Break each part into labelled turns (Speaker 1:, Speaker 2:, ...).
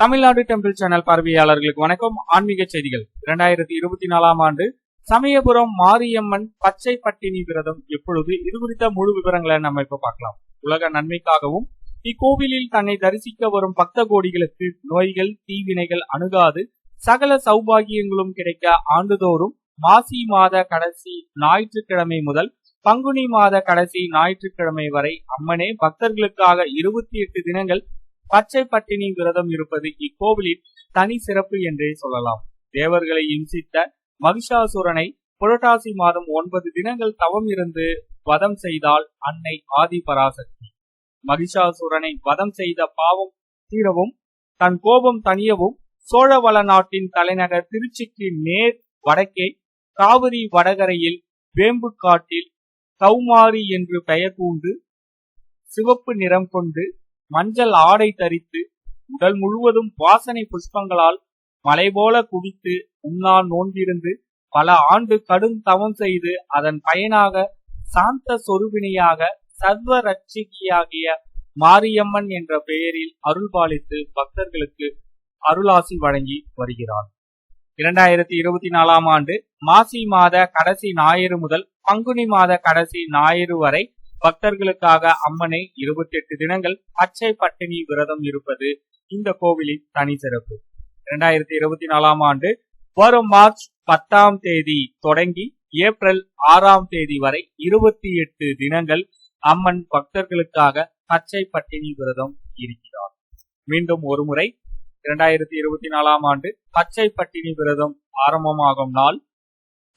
Speaker 1: Tamil Nadu temple channel பார்வையாளர்களுக்கு வணக்கம். ஆன்மீக செய்திகள். இரண்டாயிரத்தி இருபத்தி நாலாம் ஆண்டு சமயபுரம் மாரியம்மன் பச்சை பட்டினி விரதம் எப்பொழுது? இது குறித்த முழு விவரங்களை நம்ம இப்ப பார்க்கலாம். உலக நன்மைக்காகவும் இக்கோவிலில் தன்னை தரிசிக்க வரும் பக்த கோடிகளுக்கு நோய்கள் தீவினைகள் அணுகாது சகல சௌபாகியங்களும் கிடைக்க ஆண்டுதோறும் மாசி மாத கடைசி ஞாயிற்றுக்கிழமை முதல் பங்குனி மாத கடைசி ஞாயிற்றுக்கிழமை வரை அம்மனே பக்தர்களுக்காக இருபத்தி எட்டு தினங்கள் பச்சை பட்டினி விரதம் இருப்பது இக்கோவிலின் தனி சிறப்பு என்றே சொல்லலாம். தேவர்களை இம்சித்த மகிஷாசுரனை புரட்டாசி மாதம் ஒன்பது தினங்கள் தவம் இருந்து வதம் செய்தால் அன்னை ஆதி பராசக்தி. மகிஷாசுரனை வதம் செய்த பாவம் தீரவும் தன் கோபம் தணியவும் சோழவள நாட்டின் தலைநகர் திருச்சிக்கு நேர் வடக்கே காவிரி வடகரையில் வேம்பு காட்டில் கௌமாரி என்று பெயர் பூண்டு சிவப்பு நிறம் கொண்டு மஞ்சள் ஆடை தரித்து உடல் முழுவதும் வாசனை புஷ்பங்களால் மலை போல குவித்து உண்ணால் நோன்பிருந்து பல ஆண்டு கடும் தவம் செய்து அதன் பயனாக சாந்த சொருபிணியாக சர்வ ரட்சிகியாகிய மாரியம்மன் என்ற பெயரில் அருள் பாலித்து பக்தர்களுக்கு அருளாசி வழங்கி வருகிறார் இரண்டாயிரத்தி இருபத்தி நாலாம் ஆண்டு மாசி மாத கடைசி ஞாயிறு முதல் பங்குனி மாத கடைசி ஞாயிறு வரை பக்தர்களுக்காக அம்மனை இருபத்தி எட்டு தினங்கள் பச்சை பட்டினி விரதம் இருப்பது இந்த கோவிலின் தனி சிறப்பு. இரண்டாயிரத்தி இருபத்தி நாலாம் ஆண்டு வரும் மார்ச் பத்தாம் தேதி தொடங்கி ஏப்ரல் ஆறாம் தேதி வரை இருபத்தி எட்டு தினங்கள் அம்மன் பக்தர்களுக்காக பச்சை பட்டினி விரதம் இருக்கிறார். மீண்டும் ஒருமுறை இரண்டாயிரத்தி இருபத்தி நாலாம் ஆண்டு பச்சை பட்டினி விரதம் ஆரம்பமாகும் நாள்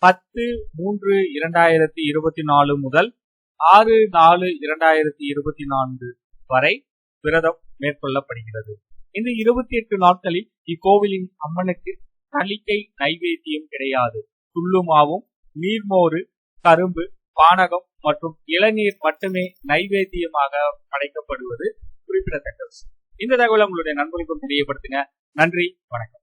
Speaker 1: பத்து மூன்று இரண்டாயிரத்தி இருபத்தி நாலு முதல் ஆறு நாலு இரண்டாயிரத்தி இருபத்தி நான்கு வரை விரதம் மேற்கொள்ளப்படுகிறது. இந்த இருபத்தி எட்டு நாட்களில் இக்கோவிலின் அம்மனுக்கு கலிக்கை நைவேத்தியம் கிடையாது. துள்ளுமாவும் நீர்மோறு கரும்பு பானகம் மற்றும் இளநீர் மட்டுமே நைவேத்தியமாக படைக்கப்படுவது குறிப்பிடத்தக்கது. இந்த தகவலை உங்களுடைய நண்பர்களுக்கும் தெரியப்படுத்துங்க. நன்றி வணக்கம்.